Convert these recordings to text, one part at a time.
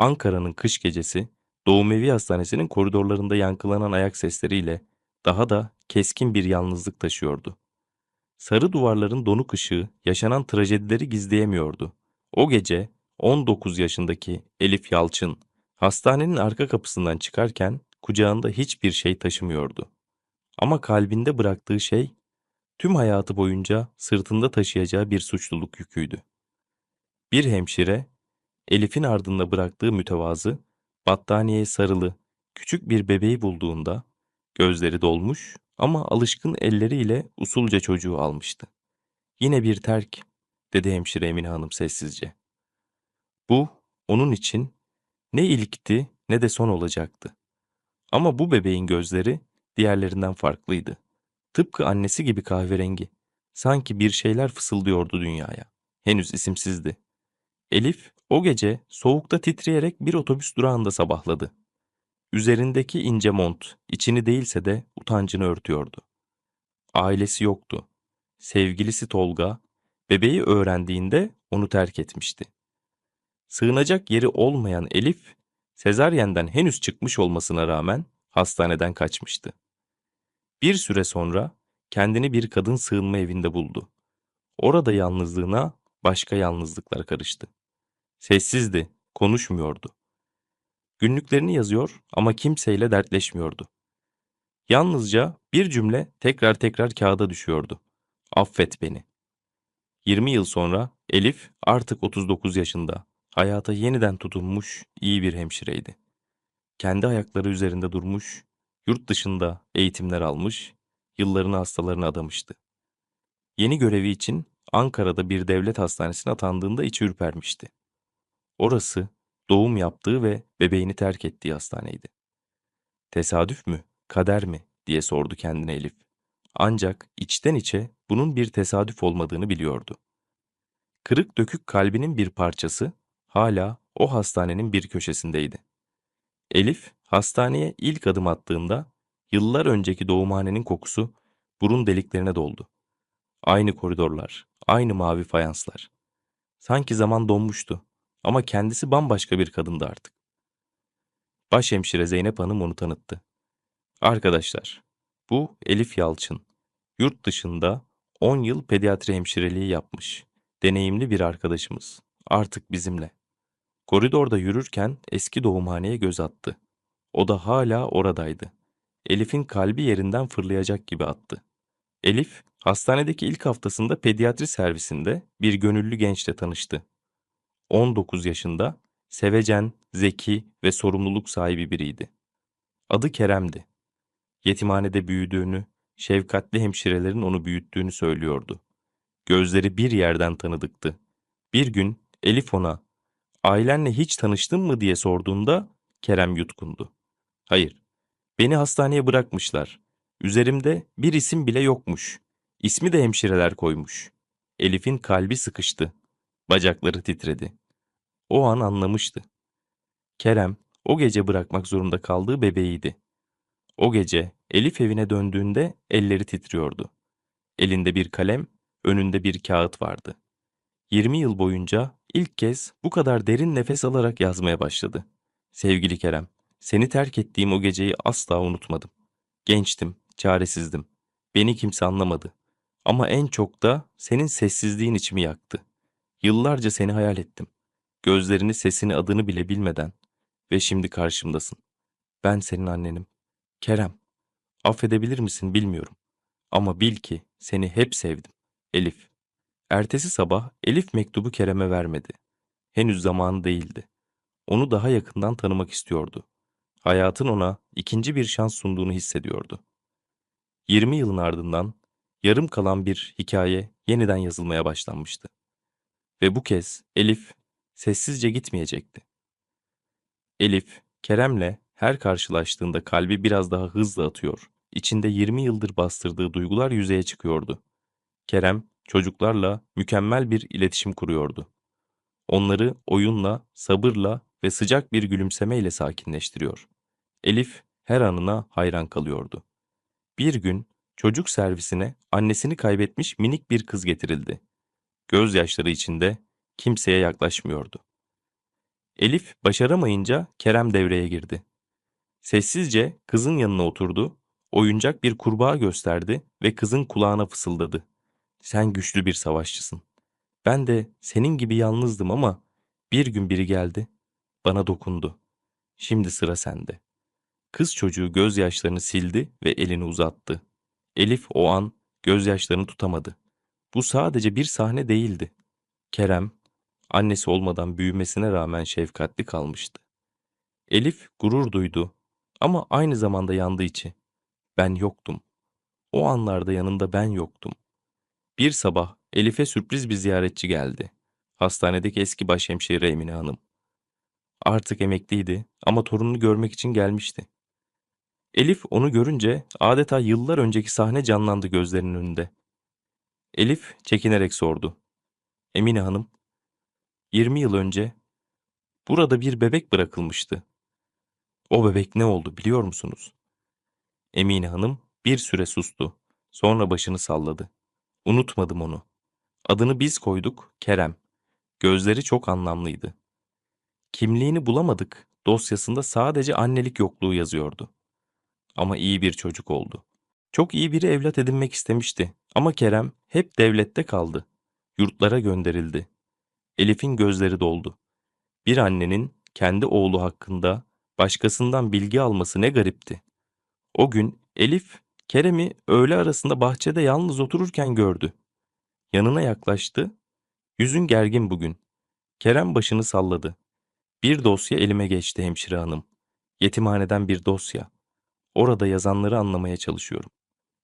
Ankara'nın kış gecesi, Doğum Evi Hastanesi'nin koridorlarında yankılanan ayak sesleriyle daha da keskin bir yalnızlık taşıyordu. Sarı duvarların donuk ışığı yaşanan trajedileri gizleyemiyordu. O gece 19 yaşındaki Elif Yalçın hastanenin arka kapısından çıkarken kucağında hiçbir şey taşımıyordu. Ama kalbinde bıraktığı şey tüm hayatı boyunca sırtında taşıyacağı bir suçluluk yüküydü. Bir hemşire Elif'in ardında bıraktığı mütevazı, battaniyeye sarılı, küçük bir bebeği bulduğunda gözleri dolmuş ama alışkın elleriyle usulca çocuğu almıştı. Yine bir terk, dedi hemşire Emine Hanım sessizce. Bu, onun için ne ilkti ne de son olacaktı. Ama bu bebeğin gözleri diğerlerinden farklıydı. Tıpkı annesi gibi kahverengi. Sanki bir şeyler fısıldıyordu dünyaya. Henüz isimsizdi. Elif o gece soğukta titreyerek bir otobüs durağında sabahladı. Üzerindeki ince mont içini değilse de utancını örtüyordu. Ailesi yoktu. Sevgilisi Tolga bebeği öğrendiğinde onu terk etmişti. Sığınacak yeri olmayan Elif, sezaryenden henüz çıkmış olmasına rağmen hastaneden kaçmıştı. Bir süre sonra kendini bir kadın sığınma evinde buldu. Orada yalnızlığına başka yalnızlıklar karıştı. Sessizdi, konuşmuyordu. Günlüklerini yazıyor ama kimseyle dertleşmiyordu. Yalnızca bir cümle tekrar tekrar kağıda düşüyordu. Affet beni. 20 yıl sonra Elif artık 39 yaşında. Hayata yeniden tutunmuş iyi bir hemşireydi. Kendi ayakları üzerinde durmuş, yurt dışında eğitimler almış, yıllarını hastalarına adamıştı. Yeni görevi için Ankara'da bir devlet hastanesine atandığında içi ürpermişti. Orası doğum yaptığı ve bebeğini terk ettiği hastaneydi. Tesadüf mü, kader mi diye sordu kendine Elif. Ancak içten içe bunun bir tesadüf olmadığını biliyordu. Kırık dökük kalbinin bir parçası hala o hastanenin bir köşesindeydi. Elif hastaneye ilk adım attığında yıllar önceki doğumhanenin kokusu burun deliklerine doldu. Aynı koridorlar, aynı mavi fayanslar. Sanki zaman donmuştu ama kendisi bambaşka bir kadındı artık. Başhemşire Zeynep Hanım onu tanıttı. Arkadaşlar, bu Elif Yalçın. Yurt dışında 10 yıl pediatri hemşireliği yapmış. Deneyimli bir arkadaşımız. Artık bizimle. Koridorda yürürken eski doğumhaneye göz attı. O da hala oradaydı. Elif'in kalbi yerinden fırlayacak gibi attı. Elif, hastanedeki ilk haftasında pediatri servisinde bir gönüllü gençle tanıştı. 19 yaşında, sevecen, zeki ve sorumluluk sahibi biriydi. Adı Kerem'di. Yetimhanede büyüdüğünü, şefkatli hemşirelerin onu büyüttüğünü söylüyordu. Gözleri bir yerden tanıdıktı. Bir gün Elif ona, ailenle hiç tanıştın mı diye sorduğunda Kerem yutkundu. Hayır, beni hastaneye bırakmışlar. Üzerimde bir isim bile yokmuş. İsmi de hemşireler koymuş. Elif'in kalbi sıkıştı. Bacakları titredi. O an anlamıştı. Kerem o gece bırakmak zorunda kaldığı bebeğiydi. O gece Elif evine döndüğünde elleri titriyordu. Elinde bir kalem, önünde bir kağıt vardı. 20 yıl boyunca ilk kez bu kadar derin nefes alarak yazmaya başladı. Sevgili Kerem, seni terk ettiğim o geceyi asla unutmadım. Gençtim, çaresizdim. Beni kimse anlamadı. Ama en çok da senin sessizliğin içimi yaktı. Yıllarca seni hayal ettim. Gözlerini, sesini, adını bile bilmeden. Ve şimdi karşımdasın. Ben senin annenim. Kerem, affedebilir misin bilmiyorum. Ama bil ki seni hep sevdim. Elif. Ertesi sabah Elif mektubu Kerem'e vermedi. Henüz zamanı değildi. Onu daha yakından tanımak istiyordu. Hayatın ona ikinci bir şans sunduğunu hissediyordu. 20 yılın ardından yarım kalan bir hikaye yeniden yazılmaya başlanmıştı. Ve bu kez Elif sessizce gitmeyecekti. Elif, Kerem'le her karşılaştığında kalbi biraz daha hızlı atıyor. İçinde 20 yıldır bastırdığı duygular yüzeye çıkıyordu. Kerem, çocuklarla mükemmel bir iletişim kuruyordu. Onları oyunla, sabırla ve sıcak bir gülümsemeyle sakinleştiriyor. Elif her anına hayran kalıyordu. Bir gün çocuk servisine annesini kaybetmiş minik bir kız getirildi. Gözyaşları içinde kimseye yaklaşmıyordu. Elif başaramayınca Kerem devreye girdi. Sessizce kızın yanına oturdu, oyuncak bir kurbağa gösterdi ve kızın kulağına fısıldadı. Sen güçlü bir savaşçısın. Ben de senin gibi yalnızdım ama bir gün biri geldi, bana dokundu. Şimdi sıra sende. Kız çocuğu gözyaşlarını sildi ve elini uzattı. Elif o an gözyaşlarını tutamadı. Bu sadece bir sahne değildi. Kerem, annesi olmadan büyümesine rağmen şefkatli kalmıştı. Elif gurur duydu ama aynı zamanda yandı içi. Ben yoktum. O anlarda yanında ben yoktum. Bir sabah Elif'e sürpriz bir ziyaretçi geldi. Hastanedeki eski başhemşire Emine Hanım. Artık emekliydi ama torununu görmek için gelmişti. Elif onu görünce adeta yıllar önceki sahne canlandı gözlerinin önünde. Elif çekinerek sordu. Emine Hanım, 20 yıl önce burada bir bebek bırakılmıştı. O bebek ne oldu biliyor musunuz? Emine Hanım bir süre sustu. Sonra başını salladı. Unutmadım onu. Adını biz koyduk, Kerem. Gözleri çok anlamlıydı. Kimliğini bulamadık. Dosyasında sadece annelik yokluğu yazıyordu. Ama iyi bir çocuk oldu. Çok iyi biri evlat edinmek istemişti. Ama Kerem hep devlette kaldı. Yurtlara gönderildi. Elif'in gözleri doldu. Bir annenin kendi oğlu hakkında başkasından bilgi alması ne garipti. O gün Elif, Kerem'i öğle arasında bahçede yalnız otururken gördü. Yanına yaklaştı. Yüzün gergin bugün. Kerem başını salladı. Bir dosya elime geçti hemşire hanım. Yetimhaneden bir dosya. Orada yazanları anlamaya çalışıyorum.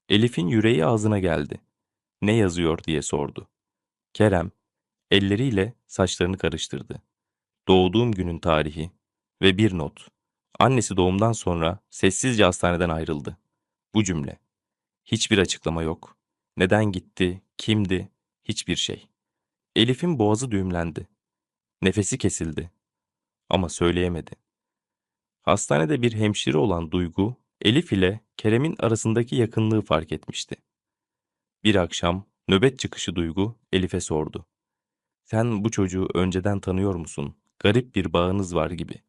Elif'in yüreği ağzına geldi. Ne yazıyor diye sordu. Kerem, elleriyle saçlarını karıştırdı. Doğduğum günün tarihi ve bir not. Annesi doğumdan sonra sessizce hastaneden ayrıldı. Bu cümle. Hiçbir açıklama yok. Neden gitti, kimdi, hiçbir şey. Elif'in boğazı düğümlendi. Nefesi kesildi. Ama söyleyemedi. Hastanede bir hemşire olan Duygu, Elif ile Kerem'in arasındaki yakınlığı fark etmişti. Bir akşam nöbet çıkışı Duygu Elif'e sordu. Sen bu çocuğu önceden tanıyor musun? Garip bir bağınız var gibi.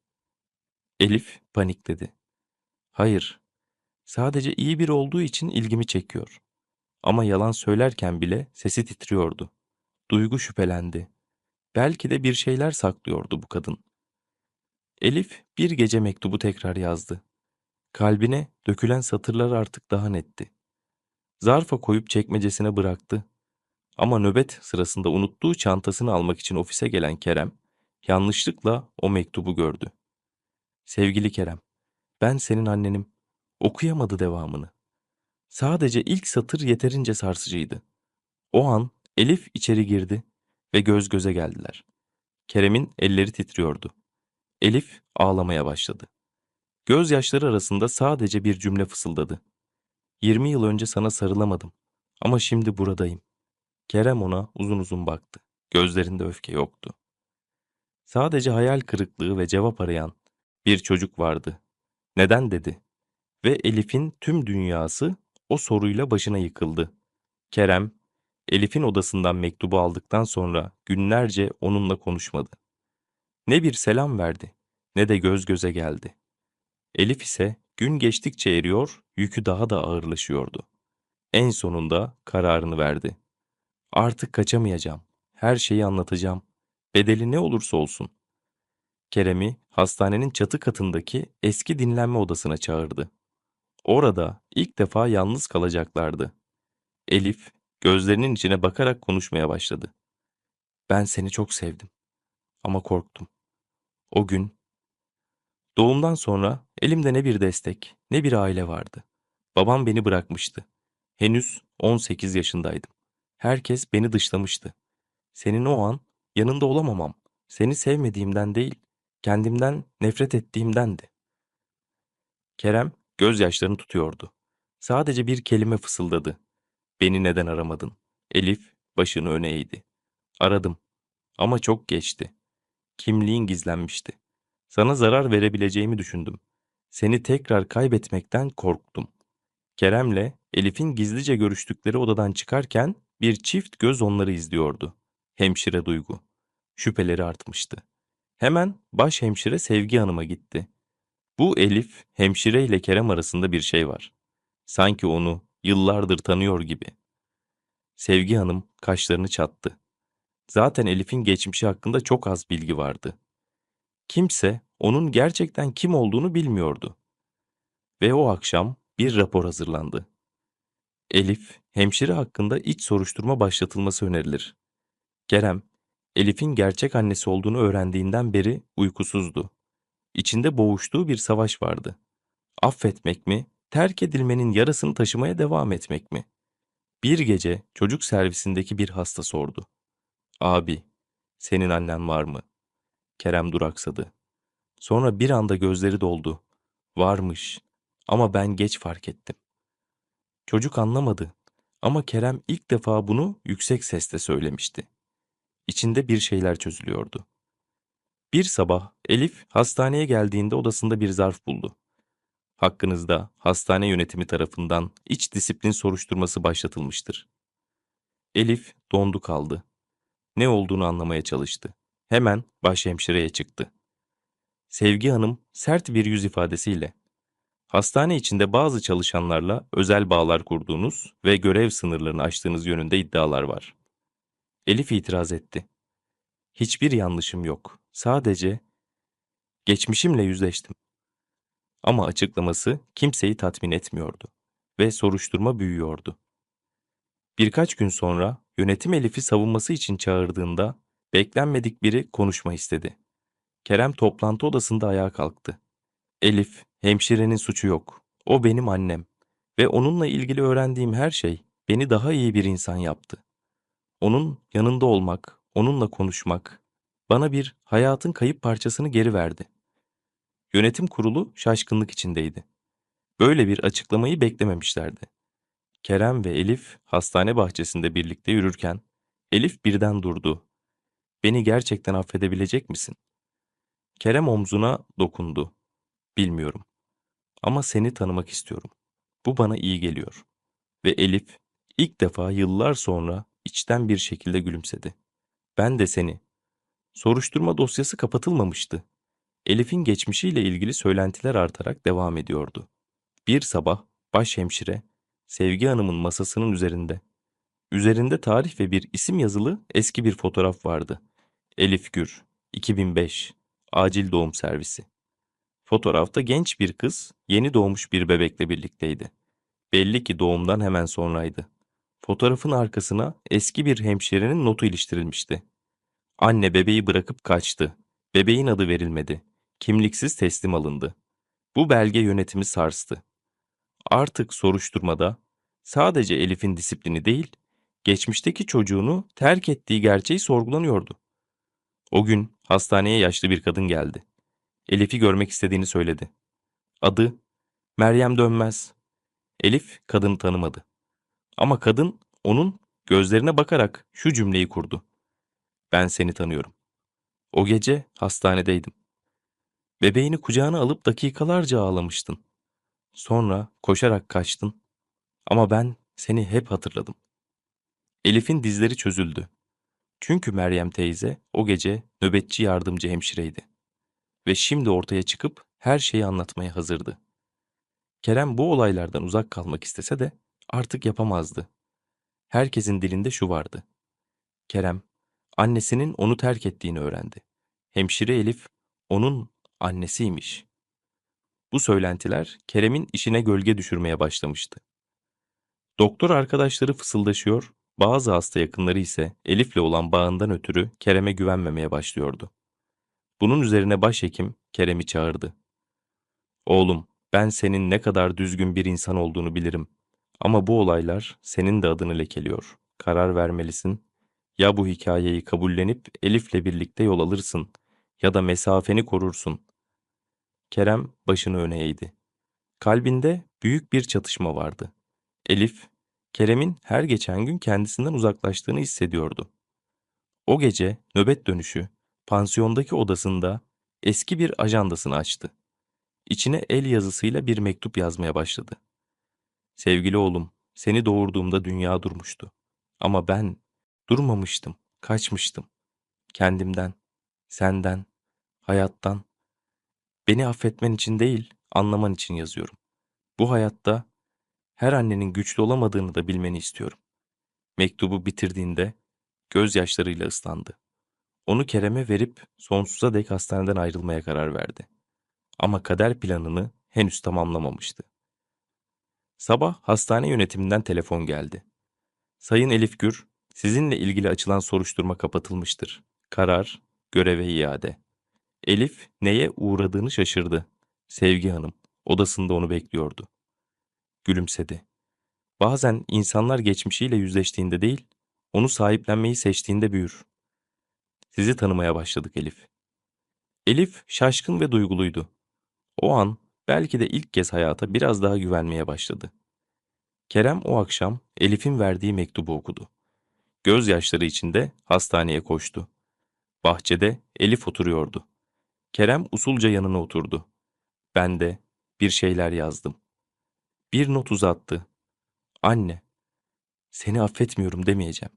Elif panikledi. Hayır, sadece iyi biri olduğu için ilgimi çekiyor. Ama yalan söylerken bile sesi titriyordu. Duygu şüphelendi. Belki de bir şeyler saklıyordu bu kadın. Elif bir gece mektubu tekrar yazdı. Kalbine dökülen satırlar artık daha netti. Zarfa koyup çekmecesine bıraktı. Ama nöbet sırasında unuttuğu çantasını almak için ofise gelen Kerem, yanlışlıkla o mektubu gördü. Sevgili Kerem, ben senin annenim. Okuyamadı devamını. Sadece ilk satır yeterince sarsıcıydı. O an Elif içeri girdi ve göz göze geldiler. Kerem'in elleri titriyordu. Elif ağlamaya başladı. Gözyaşları arasında sadece bir cümle fısıldadı. 20 yıl önce sana sarılamadım ama şimdi buradayım. Kerem ona uzun uzun baktı. Gözlerinde öfke yoktu. Sadece hayal kırıklığı ve cevap arayan bir çocuk vardı. Neden dedi. Ve Elif'in tüm dünyası o soruyla başına yıkıldı. Kerem, Elif'in odasından mektubu aldıktan sonra günlerce onunla konuşmadı. Ne bir selam verdi, ne de göz göze geldi. Elif ise gün geçtikçe eriyor, yükü daha da ağırlaşıyordu. En sonunda kararını verdi. Artık kaçamayacağım. Her şeyi anlatacağım. Bedeli ne olursa olsun. Kerem'i hastanenin çatı katındaki eski dinlenme odasına çağırdı. Orada ilk defa yalnız kalacaklardı. Elif gözlerinin içine bakarak konuşmaya başladı. Ben seni çok sevdim ama korktum. O gün doğumdan sonra elimde ne bir destek, ne bir aile vardı. Babam beni bırakmıştı. Henüz 18 yaşındaydım. Herkes beni dışlamıştı. Senin o an yanında olamamam, seni sevmediğimden değil, kendimden nefret ettiğimdendi. Kerem gözyaşlarını tutuyordu. Sadece bir kelime fısıldadı. Beni neden aramadın? Elif başını öne eğdi. Aradım ama çok geçti. Kimliğin gizlenmişti. Sana zarar verebileceğimi düşündüm. Seni tekrar kaybetmekten korktum. Kerem'le Elif'in gizlice görüştükleri odadan çıkarken bir çift göz onları izliyordu. Hemşire Duygu. Şüpheleri artmıştı. Hemen baş hemşire Sevgi Hanım'a gitti. Bu Elif, hemşire ile Kerem arasında bir şey var. Sanki onu yıllardır tanıyor gibi. Sevgi Hanım kaşlarını çattı. Zaten Elif'in geçmişi hakkında çok az bilgi vardı. Kimse onun gerçekten kim olduğunu bilmiyordu. Ve o akşam bir rapor hazırlandı. Elif, hemşire hakkında iç soruşturma başlatılması önerilir. Kerem, Elif'in gerçek annesi olduğunu öğrendiğinden beri uykusuzdu. İçinde boğuştuğu bir savaş vardı. Affetmek mi, terk edilmenin yarasını taşımaya devam etmek mi? Bir gece çocuk servisindeki bir hasta sordu. Abi, senin annen var mı? Kerem duraksadı. Sonra bir anda gözleri doldu. Varmış ama ben geç fark ettim. Çocuk anlamadı ama Kerem ilk defa bunu yüksek sesle söylemişti. İçinde bir şeyler çözülüyordu. Bir sabah Elif hastaneye geldiğinde odasında bir zarf buldu. Hakkınızda hastane yönetimi tarafından iç disiplin soruşturması başlatılmıştır. Elif dondu kaldı. Ne olduğunu anlamaya çalıştı. Hemen başhemşireye çıktı. Sevgi Hanım sert bir yüz ifadesiyle hastane içinde bazı çalışanlarla özel bağlar kurduğunuz ve görev sınırlarını aştığınız yönünde iddialar var. Elif itiraz etti. Hiçbir yanlışım yok. Sadece geçmişimle yüzleştim. Ama açıklaması kimseyi tatmin etmiyordu ve soruşturma büyüyordu. Birkaç gün sonra yönetim Elif'i savunması için çağırdığında beklenmedik biri konuşma istedi. Kerem toplantı odasında ayağa kalktı. Elif, hemşirenin suçu yok. O benim annem ve onunla ilgili öğrendiğim her şey beni daha iyi bir insan yaptı. Onun yanında olmak, onunla konuşmak bana bir hayatın kayıp parçasını geri verdi. Yönetim kurulu şaşkınlık içindeydi. Böyle bir açıklamayı beklememişlerdi. Kerem ve Elif hastane bahçesinde birlikte yürürken Elif birden durdu. Beni gerçekten affedebilecek misin? Kerem omzuna dokundu. Bilmiyorum. Ama seni tanımak istiyorum. Bu bana iyi geliyor. Ve Elif ilk defa yıllar sonra içten bir şekilde gülümsedi. Ben de seni. Soruşturma dosyası kapatılmamıştı. Elif'in geçmişiyle ilgili söylentiler artarak devam ediyordu. Bir sabah başhemşire Sevgi Hanım'ın masasının üzerinde. Üzerinde tarih ve bir isim yazılı eski bir fotoğraf vardı. Elif Gür, 2005, acil doğum servisi. Fotoğrafta genç bir kız, yeni doğmuş bir bebekle birlikteydi. Belli ki doğumdan hemen sonraydı. Fotoğrafın arkasına eski bir hemşirenin notu iliştirilmişti. Anne bebeği bırakıp kaçtı. Bebeğin adı verilmedi. Kimliksiz teslim alındı. Bu belge yönetimi sarstı. Artık soruşturmada sadece Elif'in disiplini değil, geçmişteki çocuğunu terk ettiği gerçeği sorgulanıyordu. O gün hastaneye yaşlı bir kadın geldi. Elif'i görmek istediğini söyledi. Adı Meryem Dönmez. Elif kadını tanımadı. Ama kadın onun gözlerine bakarak şu cümleyi kurdu. Ben seni tanıyorum. O gece hastanedeydim. Bebeğini kucağına alıp dakikalarca ağlamıştın. Sonra koşarak kaçtın. Ama ben seni hep hatırladım. Elif'in dizleri çözüldü. Çünkü Meryem teyze o gece nöbetçi yardımcı hemşireydi. Ve şimdi ortaya çıkıp her şeyi anlatmaya hazırdı. Kerem bu olaylardan uzak kalmak istese de artık yapamazdı. Herkesin dilinde şu vardı. Kerem, annesinin onu terk ettiğini öğrendi. Hemşire Elif, onun annesiymiş. Bu söylentiler Kerem'in işine gölge düşürmeye başlamıştı. Doktor arkadaşları fısıldaşıyor, bazı hasta yakınları ise Elif'le olan bağından ötürü Kerem'e güvenmemeye başlıyordu. Bunun üzerine başhekim Kerem'i çağırdı. Oğlum, ben senin ne kadar düzgün bir insan olduğunu bilirim. Ama bu olaylar senin de adını lekeliyor. Karar vermelisin. Ya bu hikayeyi kabullenip Elif'le birlikte yol alırsın ya da mesafeni korursun. Kerem başını öne eğdi. Kalbinde büyük bir çatışma vardı. Elif, Kerem'in her geçen gün kendisinden uzaklaştığını hissediyordu. O gece nöbet dönüşü pansiyondaki odasında eski bir ajandasını açtı. İçine el yazısıyla bir mektup yazmaya başladı. Sevgili oğlum, seni doğurduğumda dünya durmuştu. Ama ben durmamıştım, kaçmıştım. Kendimden, senden, hayattan, beni affetmen için değil, anlaman için yazıyorum. Bu hayatta her annenin güçlü olamadığını da bilmeni istiyorum. Mektubu bitirdiğinde gözyaşlarıyla ıslandı. Onu Kerem'e verip sonsuza dek hastaneden ayrılmaya karar verdi. Ama kader planını henüz tamamlamamıştı. Sabah hastane yönetiminden telefon geldi. Sayın Elif Gür, sizinle ilgili açılan soruşturma kapatılmıştır. Karar, göreve iade. Elif neye uğradığını şaşırdı. Sevgi Hanım odasında onu bekliyordu. Gülümsedi. Bazen insanlar geçmişiyle yüzleştiğinde değil, onu sahiplenmeyi seçtiğinde büyür. Sizi tanımaya başladık Elif. Elif şaşkın ve duyguluydu. O an belki de ilk kez hayata biraz daha güvenmeye başladı. Kerem o akşam Elif'in verdiği mektubu okudu. Gözyaşları içinde hastaneye koştu. Bahçede Elif oturuyordu. Kerem usulca yanına oturdu. Ben de bir şeyler yazdım. Bir not uzattı. Anne, seni affetmiyorum demeyeceğim.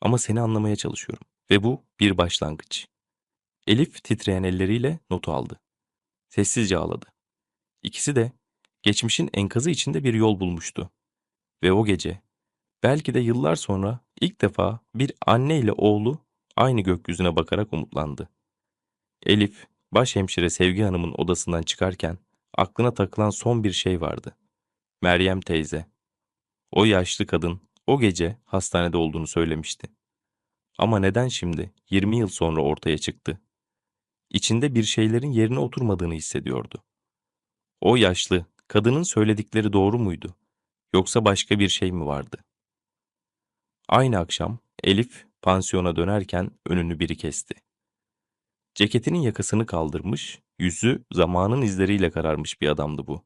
Ama seni anlamaya çalışıyorum. Ve bu bir başlangıç. Elif titreyen elleriyle notu aldı. Sessizce ağladı. İkisi de geçmişin enkazı içinde bir yol bulmuştu. Ve o gece, belki de yıllar sonra ilk defa bir anne ile oğlu aynı gökyüzüne bakarak umutlandı. Elif, başhemşire Sevgi Hanım'ın odasından çıkarken aklına takılan son bir şey vardı. Meryem teyze. O yaşlı kadın o gece hastanede olduğunu söylemişti. Ama neden şimdi 20 yıl sonra ortaya çıktı? İçinde bir şeylerin yerine oturmadığını hissediyordu. O yaşlı, kadının söyledikleri doğru muydu? Yoksa başka bir şey mi vardı? Aynı akşam Elif pansiyona dönerken önünü biri kesti. Ceketinin yakasını kaldırmış, yüzü zamanın izleriyle kararmış bir adamdı bu.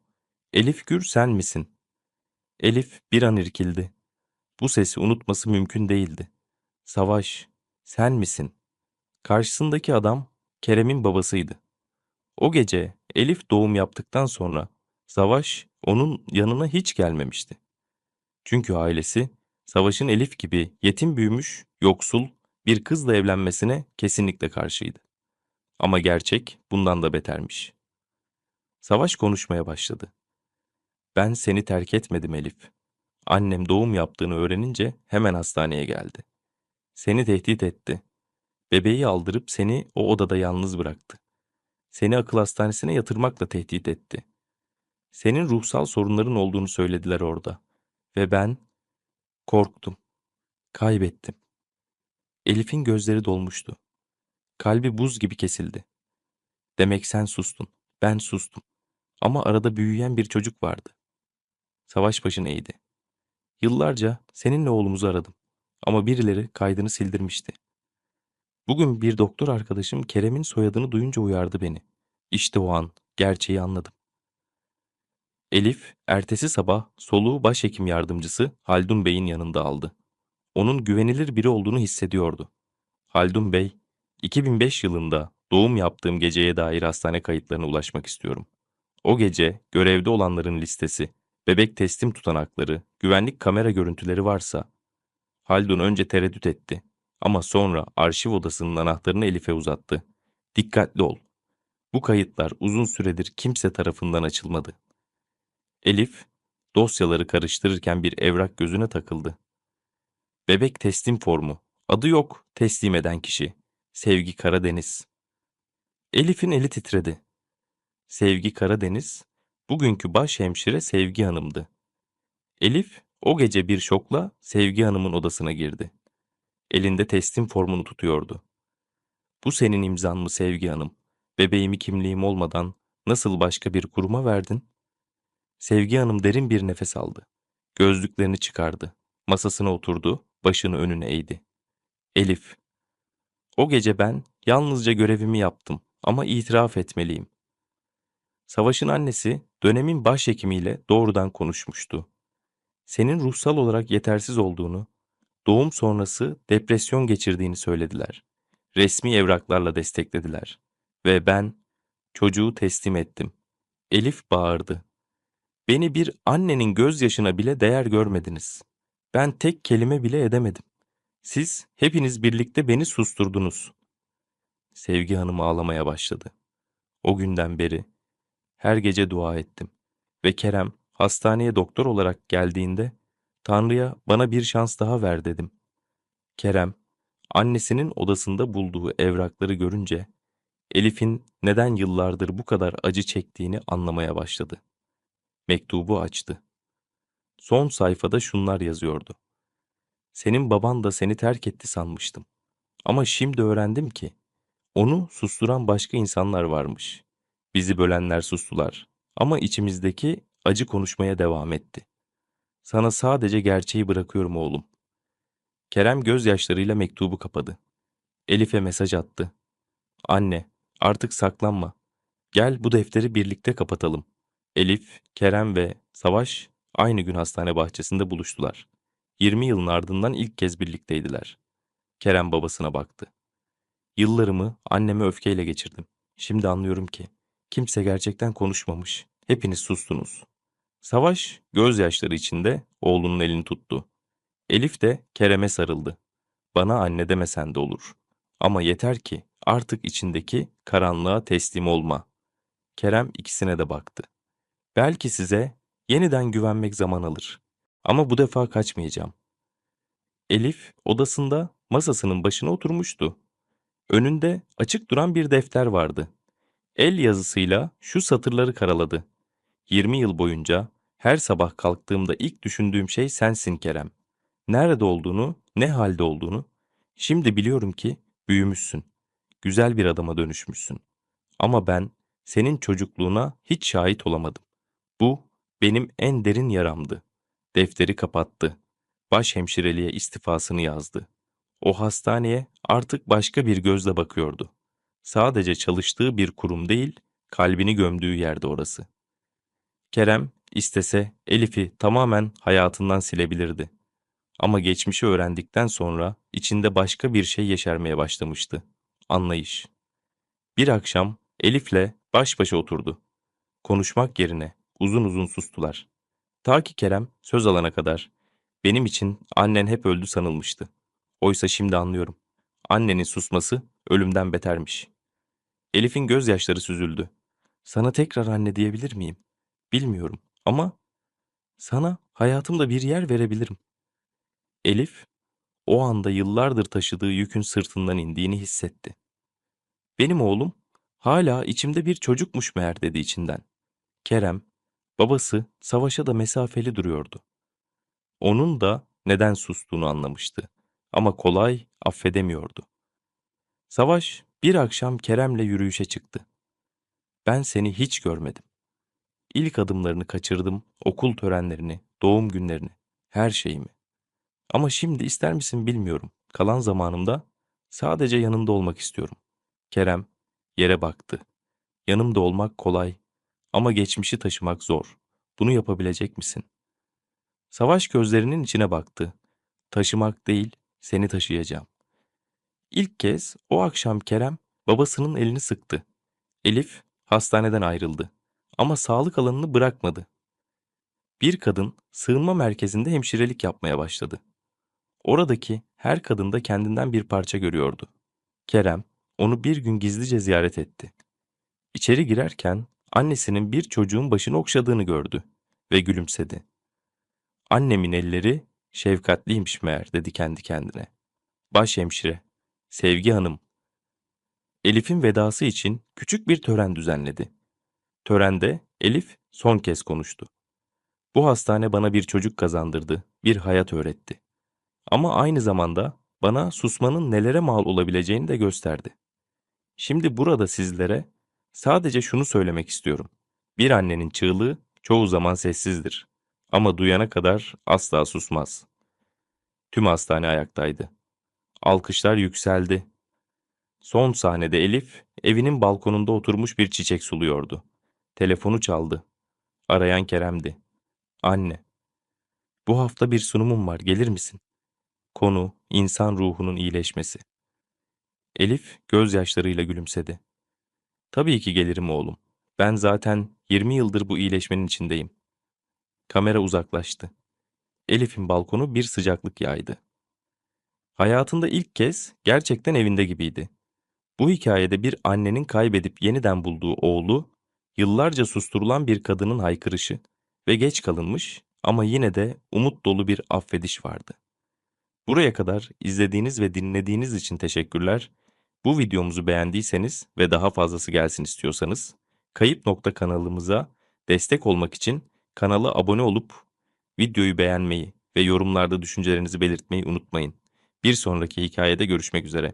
Elif Gür sen misin? Elif bir an irkildi. Bu sesi unutması mümkün değildi. Savaş, sen misin? Karşısındaki adam Kerem'in babasıydı. O gece Elif doğum yaptıktan sonra Savaş onun yanına hiç gelmemişti. Çünkü ailesi Savaş'ın Elif gibi yetim büyümüş, yoksul bir kızla evlenmesine kesinlikle karşıydı. Ama gerçek bundan da betermiş. Savaş konuşmaya başladı. Ben seni terk etmedim Elif. Annem doğum yaptığını öğrenince hemen hastaneye geldi. Seni tehdit etti. Bebeği aldırıp seni o odada yalnız bıraktı. Seni akıl hastanesine yatırmakla tehdit etti. Senin ruhsal sorunların olduğunu söylediler orada. Ve ben korktum. Kaybettim. Elif'in gözleri dolmuştu. Kalbi buz gibi kesildi. Demek sen sustun. Ben sustum. Ama arada büyüyen bir çocuk vardı. Savaş başını eğdi. Yıllarca seninle oğlumuzu aradım. Ama birileri kaydını sildirmişti. Bugün bir doktor arkadaşım Kerem'in soyadını duyunca uyardı beni. İşte o an gerçeği anladım. Elif, ertesi sabah soluğu başhekim yardımcısı Haldun Bey'in yanında aldı. Onun güvenilir biri olduğunu hissediyordu. Haldun Bey, 2005 yılında doğum yaptığım geceye dair hastane kayıtlarına ulaşmak istiyorum. O gece görevde olanların listesi, bebek teslim tutanakları, güvenlik kamera görüntüleri varsa... Haldun önce tereddüt etti ama sonra arşiv odasının anahtarını Elif'e uzattı. Dikkatli ol. Bu kayıtlar uzun süredir kimse tarafından açılmadı. Elif, dosyaları karıştırırken bir evrak gözüne takıldı. Bebek teslim formu. Adı yok teslim eden kişi. Sevgi Karadeniz. Elif'in eli titredi. Sevgi Karadeniz, bugünkü baş hemşire Sevgi Hanım'dı. Elif, o gece bir şokla Sevgi Hanım'ın odasına girdi. Elinde teslim formunu tutuyordu. Bu senin imzan mı Sevgi Hanım? Bebeğimi kimliğim olmadan nasıl başka bir kuruma verdin? Sevgi Hanım derin bir nefes aldı. Gözlüklerini çıkardı. Masasına oturdu, başını önüne eğdi. Elif. O gece ben yalnızca görevimi yaptım ama itiraf etmeliyim. Savaş'ın annesi dönemin başhekimiyle doğrudan konuşmuştu. Senin ruhsal olarak yetersiz olduğunu, doğum sonrası depresyon geçirdiğini söylediler. Resmi evraklarla desteklediler. Ve ben çocuğu teslim ettim. Elif bağırdı. Beni bir annenin gözyaşına bile değer görmediniz. Ben tek kelime bile edemedim. Siz hepiniz birlikte beni susturdunuz. Sevgi Hanım ağlamaya başladı. O günden beri her gece dua ettim. Ve Kerem hastaneye doktor olarak geldiğinde Tanrı'ya bana bir şans daha ver dedim. Kerem annesinin odasında bulduğu evrakları görünce Elif'in neden yıllardır bu kadar acı çektiğini anlamaya başladı. Mektubu açtı. Son sayfada şunlar yazıyordu. Senin baban da seni terk etti sanmıştım. Ama şimdi öğrendim ki onu susturan başka insanlar varmış. Bizi bölenler sustular ama içimizdeki acı konuşmaya devam etti. Sana sadece gerçeği bırakıyorum oğlum. Kerem gözyaşlarıyla mektubu kapadı. Elif'e mesaj attı. Anne, artık saklanma. Gel bu defteri birlikte kapatalım. Elif, Kerem ve Savaş aynı gün hastane bahçesinde buluştular. 20 yılın ardından ilk kez birlikteydiler. Kerem babasına baktı. Yıllarımı anneme öfkeyle geçirdim. Şimdi anlıyorum ki kimse gerçekten konuşmamış. Hepiniz sustunuz. Savaş gözyaşları içinde oğlunun elini tuttu. Elif de Kerem'e sarıldı. Bana anne demesen de olur. Ama yeter ki artık içindeki karanlığa teslim olma. Kerem ikisine de baktı. Belki size yeniden güvenmek zaman alır. Ama bu defa kaçmayacağım. Elif odasında masasının başına oturmuştu. Önünde açık duran bir defter vardı. El yazısıyla şu satırları karaladı. 20 yıl boyunca her sabah kalktığımda ilk düşündüğüm şey sensin Kerem. Nerede olduğunu, ne halde olduğunu. Şimdi biliyorum ki büyümüşsün. Güzel bir adama dönüşmüşsün. Ama ben senin çocukluğuna hiç şahit olamadım. Bu benim en derin yaramdı. Defteri kapattı. Baş hemşireliğe istifasını yazdı. O hastaneye artık başka bir gözle bakıyordu. Sadece çalıştığı bir kurum değil, kalbini gömdüğü yerde orası. Kerem istese Elif'i tamamen hayatından silebilirdi. Ama geçmişi öğrendikten sonra içinde başka bir şey yeşermeye başlamıştı. Anlayış. Bir akşam Elif'le baş başa oturdu. Konuşmak yerine uzun uzun sustular. Ta ki Kerem söz alana kadar. Benim için annen hep öldü sanılmıştı. Oysa şimdi anlıyorum. Annenin susması ölümden betermiş. Elif'in gözyaşları süzüldü. Sana tekrar anne diyebilir miyim? Bilmiyorum ama sana hayatımda bir yer verebilirim. Elif o anda yıllardır taşıdığı yükün sırtından indiğini hissetti. Benim oğlum hala içimde bir çocukmuş meğer dedi içinden. Kerem, babası savaşa da mesafeli duruyordu. Onun da neden sustuğunu anlamıştı ama kolay affedemiyordu. Savaş bir akşam Kerem'le yürüyüşe çıktı. Ben seni hiç görmedim. İlk adımlarını kaçırdım, okul törenlerini, doğum günlerini, her şeyimi. Ama şimdi ister misin bilmiyorum. Kalan zamanımda sadece yanında olmak istiyorum. Kerem yere baktı. Yanımda olmak kolay ama geçmişi taşımak zor. Bunu yapabilecek misin? Savaş gözlerinin içine baktı. Taşımak değil, seni taşıyacağım. İlk kez o akşam Kerem babasının elini sıktı. Elif hastaneden ayrıldı ama sağlık alanını bırakmadı. Bir kadın sığınma merkezinde hemşirelik yapmaya başladı. Oradaki her kadında kendinden bir parça görüyordu. Kerem onu bir gün gizlice ziyaret etti. İçeri girerken annesinin bir çocuğun başını okşadığını gördü ve gülümsedi. Annemin elleri şefkatliymiş meğer dedi kendi kendine. Baş hemşire, Sevgi Hanım. Elif'in vedası için küçük bir tören düzenledi. Törende Elif son kez konuştu. Bu hastane bana bir çocuk kazandırdı, bir hayat öğretti. Ama aynı zamanda bana susmanın nelere mal olabileceğini de gösterdi. Şimdi burada sizlere sadece şunu söylemek istiyorum. Bir annenin çığlığı çoğu zaman sessizdir. Ama duyana kadar asla susmaz. Tüm hastane ayaktaydı. Alkışlar yükseldi. Son sahnede Elif evinin balkonunda oturmuş bir çiçek suluyordu. Telefonu çaldı. Arayan Kerem'di. Anne. Bu hafta bir sunumum var, gelir misin? Konu insan ruhunun iyileşmesi. Elif gözyaşlarıyla gülümsedi. Tabii ki gelirim oğlum. Ben zaten 20 yıldır bu iyileşmenin içindeyim. Kamera uzaklaştı. Elif'in balkonu bir sıcaklık yaydı. Hayatında ilk kez gerçekten evinde gibiydi. Bu hikayede bir annenin kaybedip yeniden bulduğu oğlu, yıllarca susturulan bir kadının haykırışı ve geç kalınmış ama yine de umut dolu bir affediş vardı. Buraya kadar izlediğiniz ve dinlediğiniz için teşekkürler. Bu videomuzu beğendiyseniz ve daha fazlası gelsin istiyorsanız, Kayıp Nokta kanalımıza destek olmak için kanala abone olup videoyu beğenmeyi ve yorumlarda düşüncelerinizi belirtmeyi unutmayın. Bir sonraki hikayede görüşmek üzere.